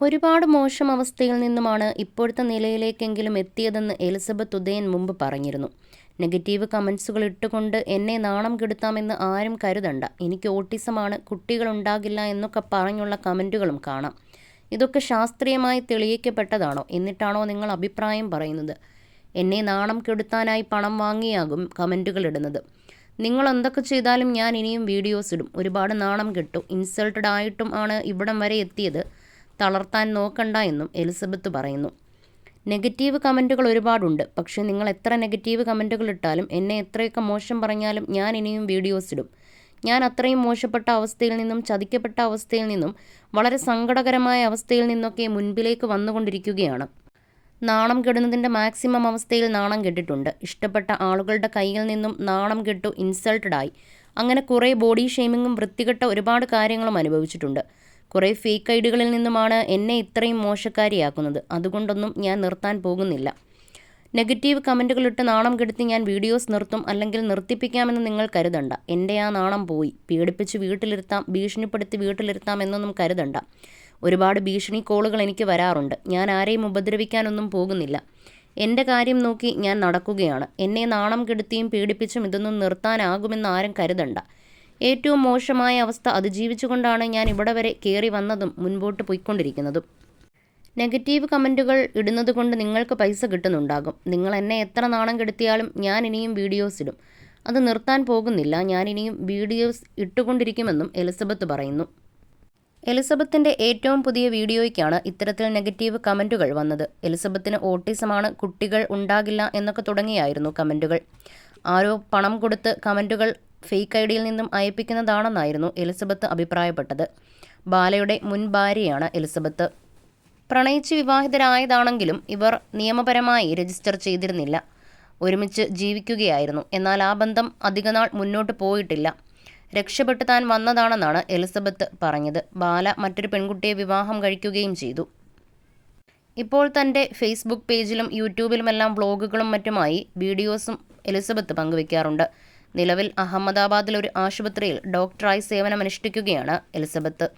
ഒരുപാട് മോശം അവസ്ഥയിൽ നിന്നുമാണ് ഇപ്പോഴത്തെ നിലയിലേക്കെങ്കിലും എത്തിയതെന്ന് എലിസബത്ത് ഉദയൻ മുമ്പ് പറഞ്ഞിരുന്നു. നെഗറ്റീവ് കമൻസുകൾ ഇട്ടുകൊണ്ട് എന്നെ നാണം കെടുത്താമെന്ന് ആരും കരുതണ്ട. എനിക്ക് ഓട്ടിസമാണ് കുട്ടികളുണ്ടാകില്ല എന്നൊക്കെ പറഞ്ഞുള്ള കമന്റുകളും കാണാം. ഇതൊക്കെ ശാസ്ത്രീയമായി തെളിയിക്കപ്പെട്ടതാണോ? എന്നിട്ടാണോ നിങ്ങൾ അഭിപ്രായം പറയുന്നത്? എന്നെ നാണം കെടുത്താനായി പണം വാങ്ങിയാകും കമന്റുകൾ ഇടുന്നത്. നിങ്ങൾ എന്തൊക്കെ ചെയ്താലും ഞാൻ ഇനിയും വീഡിയോസ് ഇടും. ഒരുപാട് നാണം കെട്ടു. ഇൻസൾട്ടഡ് ആയിട്ടും ആണ് ഇവിടം വരെ എത്തിയത്. തളർത്താൻ നോക്കണ്ട എന്നും എലിസബത്ത് പറയുന്നു. നെഗറ്റീവ് കമന്റുകൾ ഒരുപാടുണ്ട്. പക്ഷേ നിങ്ങൾ എത്ര നെഗറ്റീവ് കമന്റുകൾ ഇട്ടാലും എന്നെ എത്രയൊക്കെ മോശം പറഞ്ഞാലും ഞാൻ ഇനിയും വീഡിയോസ് ഇടും. ഞാൻ അത്രയും മോശപ്പെട്ട അവസ്ഥയിൽ നിന്നും ചതിക്കപ്പെട്ട അവസ്ഥയിൽ നിന്നും വളരെ സങ്കടകരമായ അവസ്ഥയിൽ നിന്നൊക്കെ മുൻപിലേക്ക് വന്നുകൊണ്ടിരിക്കുകയാണ്. നാണം കെടുന്നതിന്റെ മാക്സിമം അവസ്ഥയിൽ നാണം കെട്ടിട്ടുണ്ട്. ഇഷ്ടപ്പെട്ട ആളുകളുടെ കയ്യിൽ നിന്നും നാണം കെട്ടു ഇൻസൾട്ടഡായി. അങ്ങനെ കുറേ ബോഡി ഷെയ്മിങ്ങും വൃത്തികെട്ട ഒരുപാട് കാര്യങ്ങളും അനുഭവിച്ചിട്ടുണ്ട്. കുറേ ഫേക്ക് ഐഡികളിൽ നിന്നുമാണ് എന്നെ ഇത്രയും മോശക്കാരിയാക്കുന്നത്. അതുകൊണ്ടൊന്നും ഞാൻ നിർത്താൻ പോകുന്നില്ല. നെഗറ്റീവ് കമന്റുകളിട്ട് നാണം കെടുത്തി ഞാൻ വീഡിയോസ് നിർത്തും അല്ലെങ്കിൽ നിർത്തിപ്പിക്കാമെന്ന് നിങ്ങൾ കരുതണ്ട. എന്റെ ആ നാണം പോയി. പീഡിപ്പിച്ച് വീട്ടിലിരുത്താം ഭീഷണിപ്പെടുത്തി വീട്ടിലിരുത്താം എന്നൊന്നും കരുതണ്ട. ഒരുപാട് ഭീഷണി കോളുകൾ എനിക്ക് വരാറുണ്ട്. ഞാൻ ആരെയും ഉപദ്രവിക്കാനൊന്നും പോകുന്നില്ല. എന്റെ കാര്യം നോക്കി ഞാൻ നടക്കുകയാണ്. എന്നെ നാണം കെടുത്തിയും പീഡിപ്പിച്ചും ഇതൊന്നും നിർത്താനാകുമെന്ന് ആരും കരുതണ്ട. ഏറ്റവും മോശമായ അവസ്ഥ അതിജീവിച്ചുകൊണ്ടാണ് ഞാൻ ഇവിടെ വരെ കയറി വന്നതും മുൻപോട്ട് പോയിക്കൊണ്ടിരിക്കുന്നതും. നെഗറ്റീവ് കമന്റുകൾ ഇടുന്നത് കൊണ്ട് നിങ്ങൾക്ക് പൈസ കിട്ടുന്നുണ്ടാകും. നിങ്ങൾ എന്നെ എത്ര നാണം കെടുത്തിയാലും ഞാൻ ഇനിയും വീഡിയോസ് ഇടും. അത് നിർത്താൻ പോകുന്നില്ല. ഞാൻ ഇനിയും വീഡിയോസ് ഇട്ടുകൊണ്ടിരിക്കുമെന്നും എലിസബത്ത് പറയുന്നു. എലിസബത്തിന്റെ ഏറ്റവും പുതിയ വീഡിയോയ്ക്കാണ് ഇത്തരത്തിൽ നെഗറ്റീവ് കമന്റുകൾ വന്നത്. എലിസബത്തിന് ഓട്ടിസമാണ് കുട്ടികൾ ഉണ്ടാകില്ല എന്നൊക്കെ തുടങ്ങിയായിരുന്നു കമന്റുകൾ. ആരോ പണം കൊടുത്ത് കമന്റുകൾ ഫേക്ക് ഐ ഡിയിൽ നിന്നും അയപ്പിക്കുന്നതാണെന്നായിരുന്നു എലിസബത്ത് അഭിപ്രായപ്പെട്ടത്. ബാലയുടെ മുൻ ഭാര്യയാണ് എലിസബത്ത്. പ്രണയിച്ച് വിവാഹിതരായതാണെങ്കിലും ഇവർ നിയമപരമായി രജിസ്റ്റർ ചെയ്തിരുന്നില്ല. ഒരുമിച്ച് ജീവിക്കുകയായിരുന്നു. എന്നാൽ ആ ബന്ധം അധികനാൾ മുന്നോട്ട് പോയിട്ടില്ല. രക്ഷപ്പെട്ടു താൻ വന്നതാണെന്നാണ് എലിസബത്ത് പറഞ്ഞത്. ബാല മറ്റൊരു പെൺകുട്ടിയെ വിവാഹം കഴിക്കുകയും ചെയ്തു. ഇപ്പോൾ തന്റെ ഫേസ്ബുക്ക് പേജിലും യൂട്യൂബിലുമെല്ലാം വ്ളോഗുകളും മറ്റുമായി വീഡിയോസും എലിസബത്ത് പങ്കുവയ്ക്കാറുണ്ട് നിലവിൽ അഹമ്മദാബാദിൽ ഒരു ആശുപത്രിയിൽ ഡോക്ടറായി സേവനമനുഷ്ഠിക്കുകയാണ് എലിസബത്ത്.